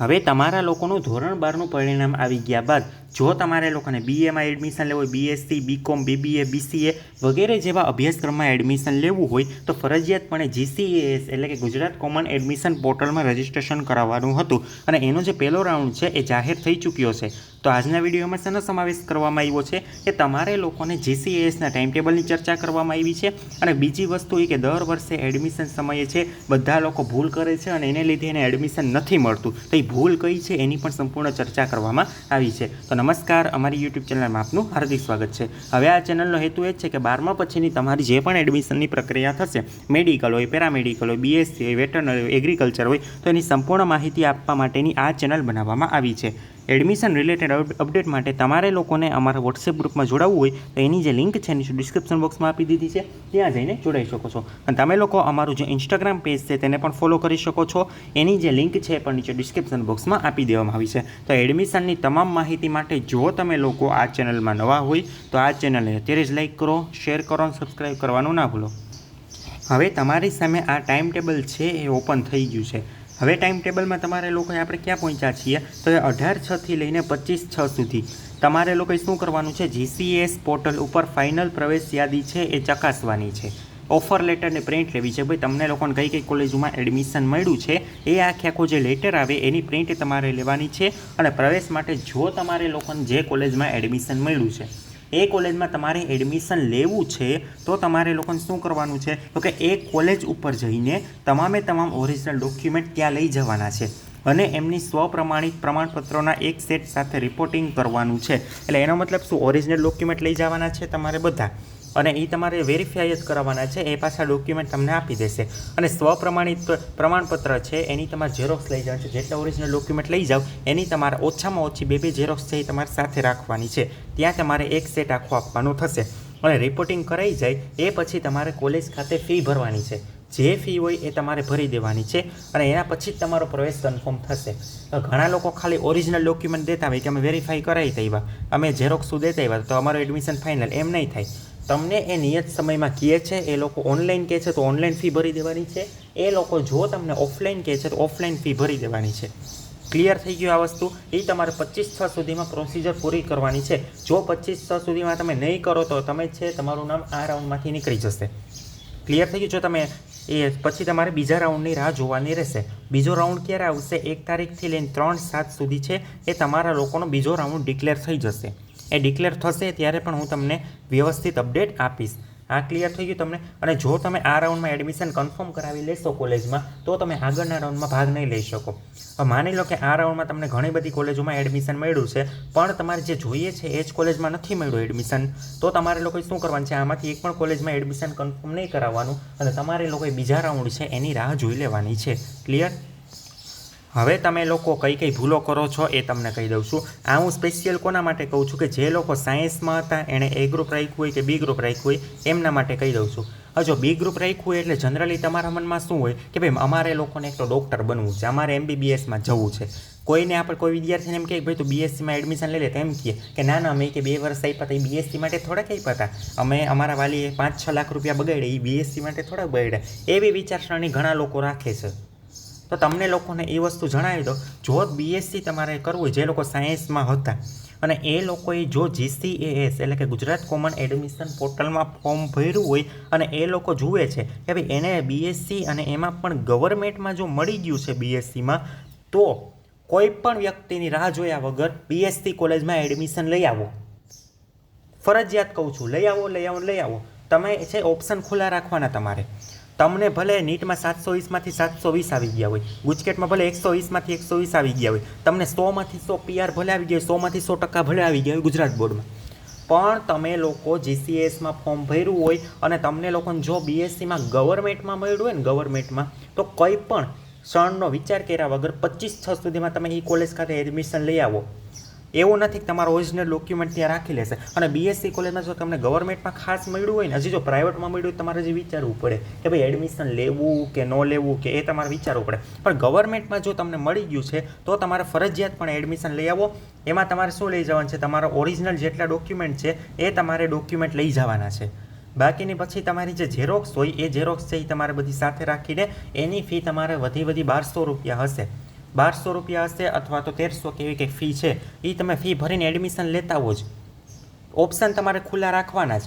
હવે તમારા લોકોનું ધોરણ બારનું પરિણામ આવી ગયા બાદ, જો તમારે લોકોને બીએમાં એડમિશન લેવું હોય બીએસસી બીકોમ બીબીએ બીસીએ વગેરે જેવા અભ્યાસક્રમમાં એડમિશન લેવું હોય, તો ફરજિયાતપણે જીસીએએસ એટલે કે ગુજરાત કોમન એડમિશન પોર્ટલમાં રજિસ્ટ્રેશન કરાવવાનું હતું. અને એનો જે પહેલો રાઉન્ડ છે, એ જાહેર થઈ ચૂક્યો છે. તો આજના વિડીયોમાં શેનો સમાવેશ કરવામાં આવ્યો છે કે તમારે લોકોને જીસીએસના ટાઈમ ટેબલની ચર્ચા કરવામાં આવી છે અને બીજી વસ્તુ એ કે દર વર્ષે એડમિશન સમયે છે, બધા લોકો ભૂલ કરે છે અને એને લીધે એને એડમિશન નથી મળતું. તો એ ભૂલ કઈ છે એની પણ સંપૂર્ણ ચર્ચા કરવામાં આવી છે. તો નમસ્કાર, અમારી યુટ્યુબ ચેનલમાં આપનું હાર્દિક સ્વાગત છે. હવે આ ચેનલનો હેતુ એ જ છે કે બારમા પછીની તમારી જે પણ એડમિશનની પ્રક્રિયા થશે મેડિકલ હોય પેરામેડિકલ હોય બીએસસી હોય વેટરનરી હોય એગ્રીકલ્ચર હોય, તો એની સંપૂર્ણ માહિતી આપવા માટેની આ ચેનલ બનાવવામાં આવી છે. એડમિશન રિલેટેડ અપડેટ માટે તમારે લોકોને અમારા વોટ્સએપ ગ્રુપમાં જોડાવવું હોય તો એની જે લિંક છે એની ડિસ્ક્રિપ્શન બોક્સમાં આપી દીધી છે. ત્યાં જઈને જોડાઈ શકો છો. અને તમે લોકો અમારું જે ઇન્સ્ટાગ્રામ પેજ છે તેને પણ ફોલો કરી શકો છો. એની જે લિંક છે એ પણ નીચે ડિસ્ક્રિપ્શન બોક્સમાં આપી દેવામાં આવી છે. તો એડમિશનની તમામ માહિતી માટે જો તમે લોકો આ ચેનલમાં નવા હોય તો આ ચેનલને અત્યારે જ લાઇક કરો શેર કરો અને સબસ્ક્રાઈબ કરવાનું ના ભૂલો. હવે તમારી સામે આ ટાઈમ ટેબલ છે એ ઓપન થઈ ગયું છે. હવે ટાઈમ ટેબલમાં તમારે લોકોએ આપણે ક્યાં પહોંચ્યા છીએ? તો એ અઢાર છથી લઈને પચીસ છ સુધી. તમારે લોકોએ શું કરવાનું છે? જીસીએસ પોર્ટલ ઉપર ફાઇનલ પ્રવેશ યાદી છે એ ચકાસવાની છે. ઓફર લેટરને પ્રિન્ટ લેવી છે. ભાઈ, તમને લોકોને કઈ કઈ કોલેજોમાં એડમિશન મળ્યું છે? એ આખે આખો જે લેટર આવે એની પ્રિન્ટ તમારે લેવાની છે. અને પ્રવેશ માટે જો તમારે લોકોને જે કોલેજમાં એડમિશન મળ્યું છે એ કોલેજમાં તમારે એડમિશન લેવું છે, તો તમારે લોકોને શું કરવાનું છે? તો કે એ કોલેજ ઉપર જઈને તમામે તમામ ઓરિજિનલ ડોક્યુમેન્ટ ત્યાં લઈ જવાના છે. અને એમની સ્વપ્રમાણિત પ્રમાણપત્રોના એક સેટ સાથે રિપોર્ટિંગ કરવાનું છે. એટલે એનો મતલબ શું? ઓરિજિનલ ડોક્યુમેન્ટ લઈ જવાના છે તમારે બધા? અને એ તમારે વેરીફાઈ જ કરાવવાના છે, એ પાછા ડોક્યુમેન્ટ તમને આપી દેશે. અને સ્વપ્રમાણિત પ્રમાણપત્ર છે, એની તમારે ઝેરોક્સ લઈ જવાનું છે. જેટલા ઓરિજિનલ ડોક્યુમેન્ટ લઈ જાઓ, એની તમારે ઓછામાં ઓછી બે બે ઝેરોક્સ છે એ તમારે સાથે રાખવાની છે. ત્યાં તમારે એક સેટ આખો આપવાનું થશે. અને રિપોર્ટિંગ કરાઈ જાય, એ પછી તમારે કોલેજ ખાતે ફી ભરવાની છે. જે ફી હોય એ તમારે ભરી દેવાની છે અને એના પછી જ તમારો પ્રવેશ કન્ફર્મ થશે. ઘણા લોકો ખાલી ઓરિજિનલ ડોક્યુમેન્ટ દેતા હોય કે અમે વેરીફાઈ કરાવી દેવા. અમે ઝેરોક્સું દેતા આવ્યા તો અમારું એડમિશન ફાઇનલ એમ નહીં થાય. તમને એ નિયત સમયમાં કહે છે, એ લોકો ઓનલાઈન કહે છે, તો ઓનલાઈન ફી ભરી દેવાની છે. એ લોકો જો તમને ઓફલાઈન કહે છે, તો ઓફલાઈન ફી ભરી દેવાની છે. ક્લિયર થઈ ગયું આ વસ્તુ? એ તમારે પચીસ છ સુધીમાં પ્રોસિજર પૂરી કરવાની છે. જો પચીસ છ સુધીમાં તમે નહીં કરો, તો તમે છે તમારું નામ આ રાઉન્ડમાંથી નીકળી જશે. ક્લિયર થઈ ગયું? જો તમે એ પછી તમારે બીજા રાઉન્ડની રાહ જોવાની રહેશે. બીજો રાઉન્ડ ક્યારે આવશે? એક તારીખથી લઈને ત્રણ સાત સુધી છે. એ તમારા લોકોનો બીજો રાઉન્ડ ડિક્લેર થઈ જશે. એ ડિક્લેર થશે ત્યારે પણ હું તમને વ્યવસ્થિત અપડેટ આપીશ. આ ક્લિયર થઈ ગયું તમને? અને જો તમે આ રાઉન્ડમાં એડમિશન કન્ફર્મ કરાવી લેશો કોલેજમાં તો તમે આગળના રાઉન્ડમાં ભાગ નહીં લઈ શકો. માની લો કે આ રાઉન્ડમાં તમને ઘણી બધી કોલેજોમાં એડમિશન મળ્યું છે, પણ તમારે જે જોઈએ છે એ જ કોલેજમાં નથી મળ્યું એડમિશન તો તમારે લોકોએ શું કરવાનું છે? આમાંથી એક પણ કોલેજમાં એડમિશન કન્ફર્મ નહીં કરાવવાનું અને તમારે લોકોએ બીજા રાઉન્ડ છે એની રાહ જોઈ લેવાની છે. ક્લિયર હવે તમે લોકો કઈ કઈ ભૂલો કરો છો એ તમને કહી દઉં છું. આ હું સ્પેશિયલ કોના માટે કહું છું કે જે લોકો સાયન્સમાં હતા, એણે એ ગ્રુપ રાખ્યું હોય કે બી ગ્રુપ રાખ્યું હોય, એમના માટે કહી દઉં છું. જો બી ગ્રુપ રાખ્યું હોય એટલે જનરલી તમારા મનમાં શું હોય કે ભાઈ અમારે લોકોને એક તો ડૉક્ટર બનવું છે, અમારે એમબીબીએસમાં જવું છે. કોઈને આપણે કોઈ વિદ્યાર્થીને એમ કહે ભાઈ તું બીએસસીમાં એડમિશન લઈ લે તો એમ કહે કે ના ના, અમે કે બે વર્ષ આપ્યા હતા, એ બીએસસી માટે થોડાક આપ્યા હતા. અમે અમારા વાલીએ પાંચ છ લાખ રૂપિયા બગાડ્યા, એ બીએસસી માટે થોડાક બગાડ્યા. એવી વિચારસરણી ઘણા લોકો રાખે છે. તો તમને લોકોને એ વસ્તુ જણાવી દો. જો બીએસસી તમારે કરવું જે લોકો સાયન્સમાં હતા, અને એ લોકોએ જો જીસીએએસ એટલે કે ગુજરાત કોમન એડમિશન પોર્ટલમાં ફોર્મ ભર્યું હોય, અને એ લોકો જુએ છે કે ભાઈ એને બીએસસી અને એમાં પણ ગવર્મેન્ટમાં જો મળી ગયું છે બીએસસીમાં તો કોઈ પણ વ્યક્તિની રાહ જોયા વગર બીએસસી કોલેજમાં એડમિશન લઈ આવો. ફરજિયાત કહું છું, લઈ આવો લઈ આવો લઈ આવો. તમે છે ઓપ્શન ખુલ્લા રાખવાના તમારે. તમને ભલે નીટમાં સાતસો વીસમાંથી સાતસો વીસ આવી ગયા હોય, ગુજકેટમાં ભલે એકસો વીસમાંથી એકસો વીસ આવી ગયા હોય, તમને સોમાંથી સો પીઆર ભલે આવી ગયા હોય, સોમાંથી સો ટકા ભલે આવી ગયા હોય ગુજરાત બોર્ડમાં. પણ તમે લોકો જીસીએસમાં ફોર્મ ભર્યું હોય અને તમને લોકોને જો બીએસસીમાં ગવર્મેન્ટમાં મળ્યું હોય ને ગવર્મેન્ટમાં, તો કંઈ પણ ક્ષણનો વિચાર કર્યા વગર પચીસ છ સુધીમાં તમે એ કોલેજ ખાતે એડમિશન લઈ આવો. એવું નથી કે તમારો ઓરિજિનલ ડોક્યુમેન્ટ ત્યાં રાખી લેશે. અને બીએસસી કોલેજમાં જો તમને ગવર્મેન્ટમાં ખાસ મળ્યું હોય ને, હજી જો પ્રાઇવેટમાં મળ્યું તમારે જે વિચારવું પડે કે ભાઈ એડમિશન લેવું કે ન લેવું કે એ તમારે વિચારવું પડે. પણ ગવર્મેન્ટમાં જો તમને મળી ગયું છે, તો તમારે ફરજિયાત પણ એડમિશન લઈ આવો. એમાં તમારે શું લઈ જવાનું છે? તમારા ઓરિજિનલ જેટલા ડોક્યુમેન્ટ છે, એ તમારે ડોક્યુમેન્ટ લઈ જવાના છે. બાકીની પછી તમારી જે ઝેરોક્સ હોય, એ ઝેરોક્સ છે એ તમારે બધી સાથે રાખીને એની ફી તમારે વધી વધી બારસો રૂપિયા હશે. બારસો રૂપિયા હશે અથવા તો તેરસો કે એવી કંઈક ફી છે એ તમે ફી ભરીને એડમિશન લેતા હો જ. ઓપ્શન તમારે ખુલ્લા રાખવાના જ.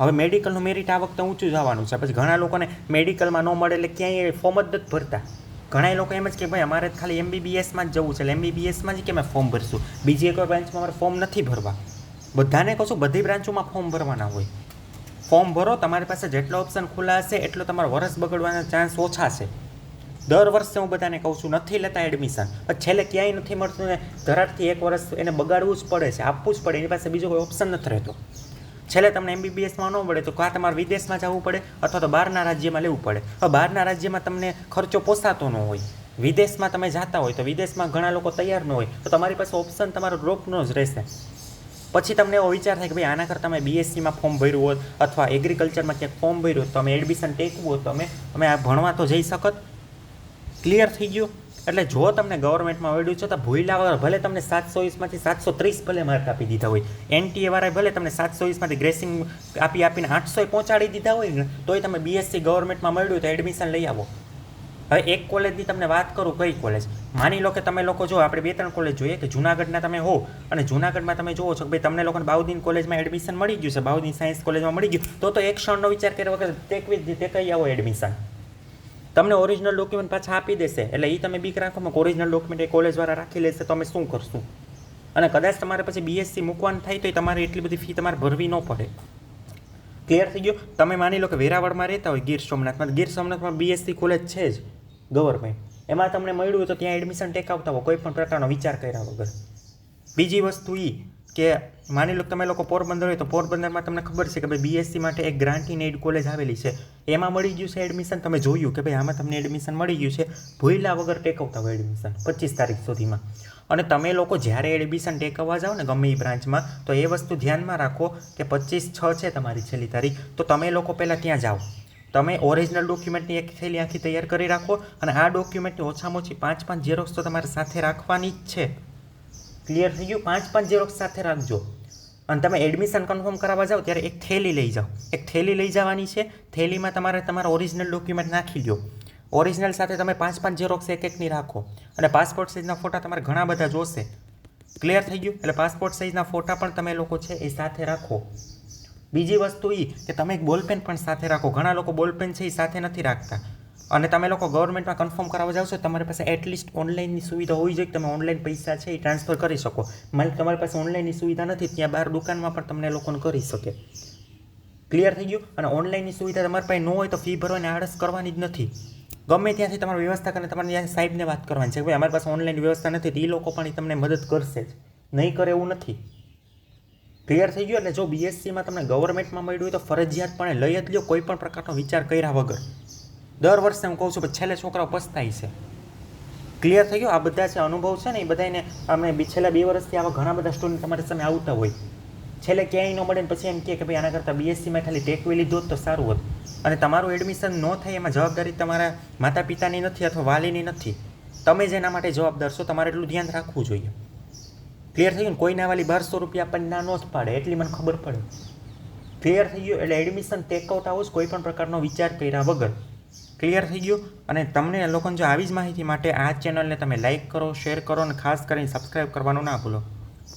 હવે મેડિકલનું મેરિટ આ વખતે ઊંચું જવાનું છે. પછી ઘણા લોકોને મેડિકલમાં ન મળે એટલે ક્યાંય ફોર્મ જ નથી ભરતા. ઘણા લોકો એમ જ કે ભાઈ અમારે ખાલી એમબીબીએસમાં જ જવું છે, એટલે એમબીબીએસમાં જ કે અમે ફોર્મ ભરશું? બીજી કોઈ બ્રાન્ચમાં અમારે ફોર્મ નથી ભરવા. બધાને કહું છું, બધી બ્રાન્ચોમાં ફોર્મ ભરવાના હોય. ફોર્મ ભરો, તમારી પાસે જેટલો ઓપ્શન ખુલ્લા હશે, એટલો તમારો વરસ બગડવાના ચાન્સ ઓછા છે. દર વર્ષે હું બધાને કહું છું, નથી લેતા એડમિશન પણ છેલ્લે ક્યાંય નથી મળતું ને ધરાડથી એક વર્ષ એને બગાડવું જ પડે છે, આપવું જ પડે, એની પાસે બીજો કોઈ ઓપ્શન નથી રહેતો. છેલ્લે તમને એમબીબીએસમાં ન મળે તો કાં તમારે વિદેશમાં જવું પડે અથવા તો બહારના રાજ્યમાં લેવું પડે. હવે બહારના રાજ્યમાં તમને ખર્ચો પોસાતો ન હોય, વિદેશમાં તમે જતા હોય તો વિદેશમાં ઘણા લોકો તૈયાર ન હોય, તો તમારી પાસે ઓપ્શન તમારો ડ્રોપનો જ રહેશે. પછી તમને એવો વિચાર થાય કે ભાઈ આના કરતાં તમે બીએસસીમાં ફોર્મ ભર્યું હોત અથવા એગ્રીકલ્ચરમાં ક્યાંક ફોર્મ ભર્યું હોત, તો અમે એડમિશન ટેકવું હોત, તો અમે અમે આ ભણવા તો જઈ શકત. ક્લિયર થઈ ગયું. એટલે જો તમને ગવર્મેન્ટમાં વળ્યું છે તો ભૂલા વગર ભલે તમને સાતસો વીસમાંથી સાતસો ત્રીસ ભલે માર્ક આપી દીધા હોય. એનટીએ વાળાએ ભલે તમને સાતસો વીસમાંથી ગ્રેસિંગ આપી આપીને આઠસો પહોંચાડી દીધા હોય ને, તોય તમે બીએસસી ગવર્મેન્ટમાં મળ્યું તો એડમિશન લઈ આવો. હવે એક કોલેજની તમને વાત કરું કઈ કોલેજ માની લો કે તમે લોકો જો, આપણે બે ત્રણ કોલેજ જોઈએ કે જુનાગઢના તમે હો અને જુનાગઢમાં તમે જુઓ છો કે ભાઈ તમને લોકોને બાઉદીન કોલેજમાં એડમિશન મળી ગયું છે બાઉદીન સાયન્સ કોલેજમાં મળી ગયું, તો તો એક ક્ષણનો વિચાર કર્યા વગર તે તે કઈ આવો એડમિશન તમને ઓરિજિનલ ડોક્યુમેન્ટ પાછા આપી દેશે. એટલે એ તમે બીક રાખો કે ઓરિજિનલ ડોક્યુમેન્ટ એ કોલેજવાળા રાખી લેશે, તો અમે શું કરશું? અને કદાચ તમારે પછી બીએસસી મૂકવાનું થાય તો તમારે એટલી બધી ફી તમારે ભરવી ન પડે. ક્લિયર થઈ ગયું? તમે માની લો કે વેરાવળમાં રહેતા હોય ગીર સોમનાથમાં ગીર સોમનાથમાં બીએસસી કોલેજ છે જ ગવર્મેન્ટ એમાં તમને મળ્યું તો ત્યાં એડમિશન ટેકાવતા હોય, કોઈ પણ પ્રકારનો વિચાર કર્યા વગર. બીજી વસ્તુ એ કે માની લો તમે લોકો પોરબંદર હોય તો પોરબંદરમાં તમને ખબર છે કે ભાઈ બીએસસી માટે એક ગ્રાન્ટ એડ કોલેજ આવેલી છે. એમાં મળી ગયું છે એડમિશન તમે જોયું કે ભાઈ આમાં તમને એડમિશન મળી ગયું છે. ભૂલા વગર ટેકવતા હોય એડમિશન પચીસ તારીખ સુધીમાં. અને તમે લોકો જ્યારે એડમિશન ટેકવવા જાઓ ને ગમે એ બ્રાન્ચમાં તો એ વસ્તુ ધ્યાનમાં રાખો કે પચીસ છ છે તમારી છેલ્લી તારીખ. તો તમે લોકો પહેલાં ત્યાં જાઓ. તમે ઓરિજિનલ ડોક્યુમેન્ટની એક થેલી આખી તૈયાર કરી રાખો અને આ ડોક્યુમેન્ટની ઓછામાં ઓછી પાંચ પાંચ ઝેરોક્સ તો તમારે સાથે રાખવાની જ છે. ક્લિયર થઈ ગયું. પાંચ પાંચ ઝેરોક્સ સાથે રાખજો. અને તમે એડમિશન કન્ફર્મ કરાવવા જાઓ ત્યારે એક થેલી લઈ જાઓ. એક થેલી લઈ જવાની છે. થેલીમાં તમારે તમારા ઓરિજિનલ ડોક્યુમેન્ટ નાખી લો ઓરિજિનલ સાથે તમે પાંચ પાંચ ઝેરોક્સ એક એકની રાખો. અને પાસપોર્ટ સાઇઝના ફોટા તમારે ઘણા બધા જોશે. ક્લિયર થઈ ગયું? એટલે પાસપોર્ટ સાઇઝના ફોટા પણ તમે લોકો છે એ સાથે રાખો. બીજી વસ્તુ એ કે તમે એક બોલપેન પણ સાથે રાખો. ઘણા લોકો બોલપેન છે એ સાથે નથી રાખતા. અને તમે લોકો ગવર્મેન્ટમાં કન્ફર્મ કરાવવા જાવ છો, તમારી પાસે એટલીસ્ટ ઓનલાઈનની સુવિધા હોવી જોઈએ કે તમે ઓનલાઈન પૈસા છે એ ટ્રાન્સફર કરી શકો. માલ તમારી પાસે ઓનલાઈનની સુવિધા નથી, ત્યાં બહાર દુકાનમાં પણ તમને લોકોને કરી શકે. ક્લિયર થઈ ગયું? અને ઓનલાઈનની સુવિધા તમારી પાસે ન હોય તો ફી ભરવાની આળસ કરવાની જ નથી. ગમે ત્યાંથી તમારી વ્યવસ્થા કરીને તમારે ત્યાં સાહેબને વાત કરવાની છે ભાઈ, અમારી પાસે ઓનલાઈન વ્યવસ્થા નથી એ લોકો પણ તમને મદદ કરશે જ. નહીં કરે એવું નથી. ક્લિયર થઈ ગયું? એટલે જો બીએસસીમાં તમને ગવર્મેન્ટમાં મળ્યું હોય તો ફરજિયાતપણે લઈ જ લ્યો, કોઈ પણ પ્રકારનો વિચાર કર્યા વગર. દર વર્ષે હું કહું છું કે છેલ્લે છોકરાઓ પસ્તાય છે. ક્લિયર થઈ ગયું? આ બધા જે અનુભવ છે ને, એ બધાને અમે છેલ્લા બે વર્ષથી આવા ઘણા બધા સ્ટુડન્ટ તમારી સામે આવતા હોય. છેલ્લે ક્યાંય ન મળે ને પછી એમ કહે કે ભાઈ, આના કરતાં બીએસસીમાં ખાલી ટેકવી લીધો તો સારું હોત. અને તમારું એડમિશન ન થાય એમાં જવાબદારી તમારા માતા પિતાની નથી અથવા વાલીની નથી. તમે જેના માટે જવાબદાર છો, તમારે એટલું ધ્યાન રાખવું જોઈએ. ક્લિયર થઈ ગયું કોઈના વાલી બારસો રૂપિયા આપણને ના ન જ પાડે, એટલી મને ખબર પડે. ક્લિયર થઈ ગયું? એટલે એડમિશન ટેકઆઉટ આવો કોઈ પણ પ્રકારનો વિચાર કર્યા વગર. ક્લિયર થઈ ગયું. અને તમને લોકોને જો આવી જ માહિતી માટે આ ચેનલને તમે લાઇક કરો, શેર કરો અને ખાસ કરીને સબસ્ક્રાઈબ કરવાનું ના ભૂલો.